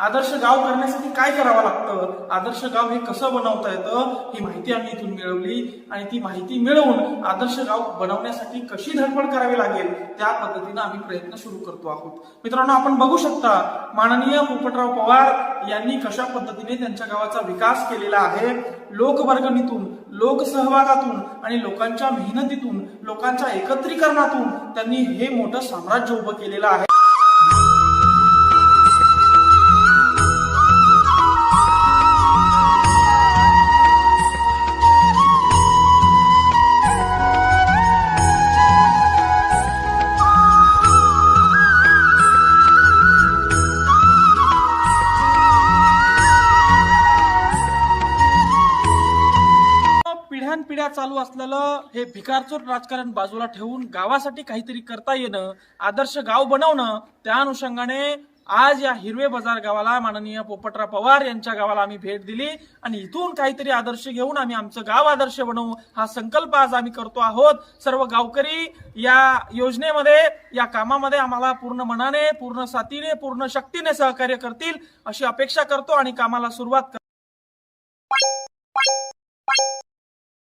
आदर्श गाव करण्यासाठी काय करावं लागतं? आदर्श गाव हे कसं बनवता येतं? ही माहिती आम्ही इथून मिळवली आणि ती माहिती मिळवून आदर्श गाव बनवण्यासाठी कशी धडपड करावी लागेल? त्या पद्धतीनं आम्ही प्रयत्न सुरू करतो आहोत. मित्रांनो आपण बघू शकता माननीय पोपटराव पवार यांनी कशा पद्धतीने त्यांच्या गावाचा विकास केलेला आहे? लोकवर्गणीतून लोकसहभागातून आणि लोकांच्या मेहनतीतून लोकांच्या एकत्रीकरणातून त्यांनी हे मोठं साम्राज्य उभं केलेलं आहे. पिढ्यानपिढ्या चालू असलेलं हे भिकारचोट राजकारण बाजूला ठेवून गावासाठी काहीतरी करता येणं आदर्श गाव बनवणं त्या अनुषंगाने आज या हिरवे बाजार गावाला माननीय पोपटराव पवार यांच्या गावाला आम्ही भेट दिली आणि इथून काहीतरी आदर्श घेऊन आम्ही आमचं गाव आदर्श बनवू हा संकल्प आज आम्ही करतो आहोत. सर्व गावकरी या योजनेमध्ये या कामामध्ये आम्हाला पूर्ण मनाने पूर्ण साथीने पूर्ण शक्तीने सहकार्य करतील अशी अपेक्षा करतो आणि कामाला सुरुवात